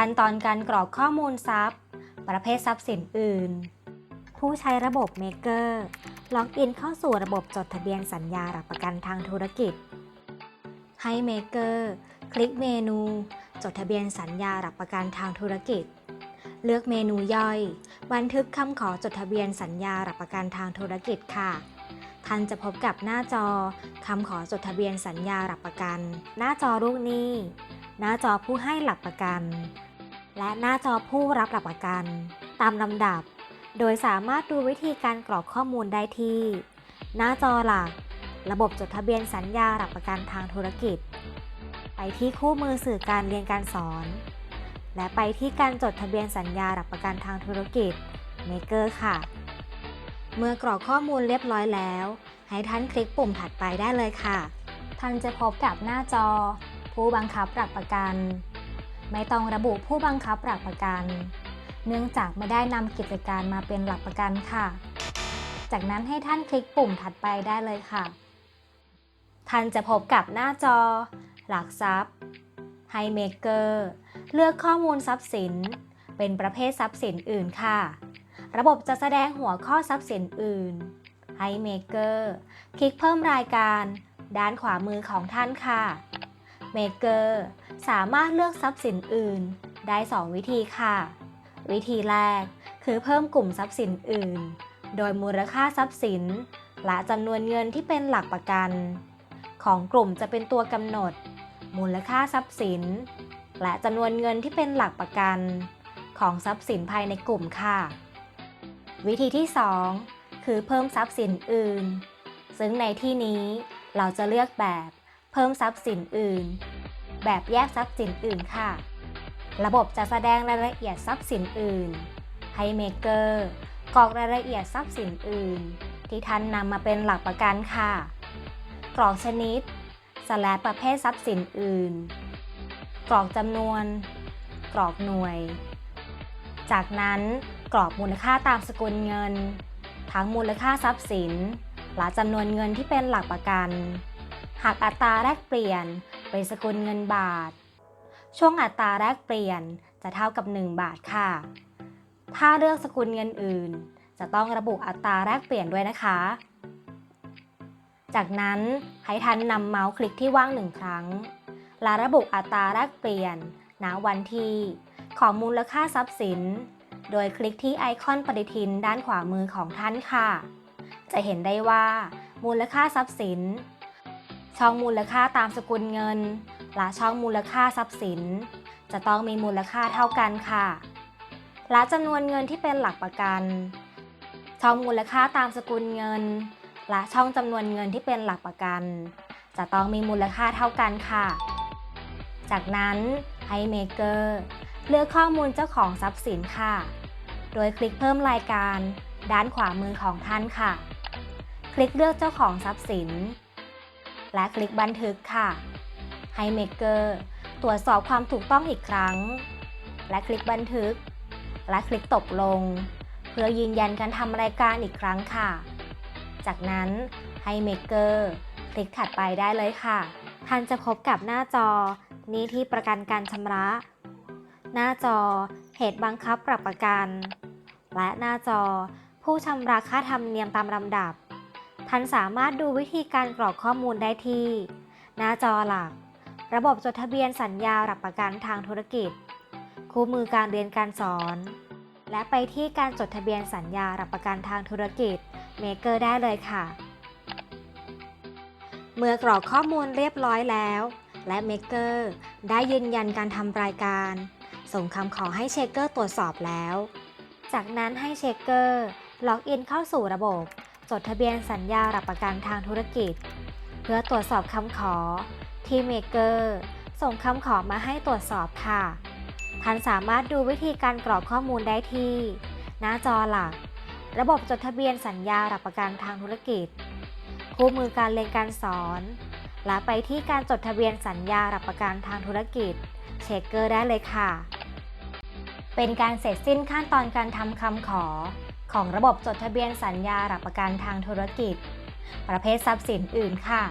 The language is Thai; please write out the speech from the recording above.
ขั้นตอนการกรอกข้อมูลทรัพย์ ประเภททรัพย์สินอื่น ผู้ใช้ระบบ Maker ล็อกอินเข้าสู่ระบบจดทะเบียนสัญญาหลักประกันทางธุรกิจ ให้ Maker คลิกเมนู จดทะเบียนสัญญาหลักประกันทางธุรกิจ เลือกเมนูย่อย บันทึกคำขอจดทะเบียนสัญญาหลักประกันทางธุรกิจค่ะท่านจะพบกับหน้าจอคำขอจดทะเบียนสัญญาหลักประกัน หน้าจอลูกหนี้ หน้าจอผู้ให้หลักประกัน และหน้าจอผู้รับหลักประกัน ตามลำดับ โดยสามารถดูวิธีการกรอกข้อมูลได้ที่ หน้าจอหลัก ระบบจดทะเบียนสัญญาหลักประกันทางธุรกิจ ไปที่คู่มือสื่อการเรียนการสอน และไปที่การจดทะเบียนสัญญาหลักประกันทางธุรกิจ Maker ค่ะ เมื่อกรอกข้อมูลเรียบร้อยแล้ว ให้ท่านคลิกปุ่มถัดไปได้เลยค่ะ ท่านจะพบกับหน้าจอ ผู้บังคับหลักประกัน ไม่ต้องระบุผู้บังคับหลักประกัน เนื่องจากไม่ได้นำกิจการมาเป็นหลักประกันค่ะ จากนั้นให้ท่านคลิกปุ่มถัดไปได้เลยค่ะ ท่านจะพบกับหน้าจอ หลักทรัพย์ให้เมเกอร์เลือกข้อมูลทรัพย์สิน เป็นประเภททรัพย์สินอื่นค่ะ ระบบจะแสดงหัวข้อทรัพย์สินอื่นให้เมเกอร์คลิกเพิ่มรายการ ด้านขวามือของท่านค่ะเมเกอร์ สามารถเลือกทรัพย์สินอื่น ได้ 2 วิธีค่ะ วิธีแรกคือเพิ่มกลุ่มทรัพย์สินอื่น โดยมูลค่าทรัพย์สิน และจำนวนเงินที่เป็นหลักประกัน ของกลุ่มจะเป็นตัวกำหนด มูลค่าทรัพย์สิน และจำนวนเงินที่เป็นหลักประกัน ของทรัพย์สินภายในกลุ่มค่ะ วิธีที่ 2 คือเพิ่มทรัพย์สินอื่น ซึ่งในที่นี้เราจะเลือกแบบเพิ่มทรัพย์สินอื่น แบบแยกทรัพย์สินอื่นค่ะ ระบบจะแสดงรายละเอียดทรัพย์สินอื่น ให้เมเกอร์กรอกรายละเอียดทรัพย์สินอื่น ที่ท่านนำมาเป็นหลักประกันค่ะ กรอกชนิดสแลบประเภททรัพย์สินอื่น กรอกจำนวน กรอกหน่วย จากนั้นกรอกมูลค่าตามสกุลเงิน ทั้งมูลค่าทรัพย์สินและจำนวนเงินที่เป็นหลักประกัน หากอัตราแลกเปลี่ยน เป็นสกุลเงินบาท ช่วงอัตราแลกเปลี่ยนจะเท่ากับ 1 บาทค่ะ ถ้าเลือกสกุลเงินอื่น จะต้องระบุอัตราแลกเปลี่ยนด้วยนะคะ จากนั้นให้ท่านนำเมาส์คลิกที่ว่างหนึ่งครั้ง และระบุอัตราแลกเปลี่ยนณวันที่ของมูลค่าทรัพย์สิน โดยคลิกที่ไอคอนปฏิทินด้านขวามือของท่านค่ะ จะเห็นได้ว่ามูลค่าทรัพย์สิน ช่องมูลค่าตามสกุลเงิน และช่องมูลค่าทรัพย์สิน จะต้องมีมูลค่าเท่ากันค่ะ และจำนวนเงินที่เป็นหลักประกัน ช่องมูลค่าตามสกุลเงิน และช่องจำนวนเงินที่เป็นหลักประกัน จะต้องมีมูลค่าเท่ากันค่ะ จากนั้นให้เมเกอร์เลือกข้อมูลเจ้าของทรัพย์สินค่ะ โดยคลิกเพิ่มรายการ ด้านขวามือของท่านค่ะ คลิกเลือกเจ้าของทรัพย์สิน และคลิกบันทึกค่ะ ให้เมเกอร์ตรวจสอบความถูกต้องอีกครั้ง และคลิกบันทึก และคลิกตกลง เพื่อยืนยันการทำรายการอีกครั้งค่ะ จากนั้นให้เมเกอร์คลิกถัดไปได้เลยค่ะท่านจะพบกับหน้าจอ นี้ที่ประกันการชำระ หน้าจอ เหตุบังคับปรับประกัน และหน้าจอ ผู้ชำระค่าธรรมเนียมตามลำดับ ท่านสามารถดูวิธีการกรอกข้อมูลได้ที่ หน้าจอหลัก ระบบจดทะเบียนสัญญาหลักประกันทางธุรกิจ คู่มือการเรียนการสอน และไปที่การจดทะเบียนสัญญาหลักประกันทางธุรกิจเมเกอร์ได้เลยค่ะ เมื่อกรอกข้อมูลเรียบร้อยแล้ว และเมเกอร์ได้ยืนยันการทำรายการ ส่งคำขอให้เชคเกอร์ตรวจสอบแล้ว จากนั้นให้เชคเกอร์ล็อกอินเข้าสู่ระบบ จดทะเบียนสัญญาหลักประกันทางธุรกิจ เพื่อตรวจสอบคำขอ ทีเมเกอร์ส่งคำขอมาให้ตรวจสอบค่ะ ท่านสามารถดูวิธีการกรอกข้อมูลได้ที่ หน้าจอหลัก ระบบจดทะเบียนสัญญาหลักประกันทางธุรกิจ คู่มือการเรียนการสอน และไปที่การจดทะเบียนสัญญาหลักประกันทางธุรกิจ เช็คเกอร์ได้เลยค่ะ เป็นการเสร็จสิ้นขั้นตอนการทำคำขอ ของระบบจดทะเบียนสัญญาหลักประกันทางธุรกิจ ประเภททรัพย์สินอื่นค่ะ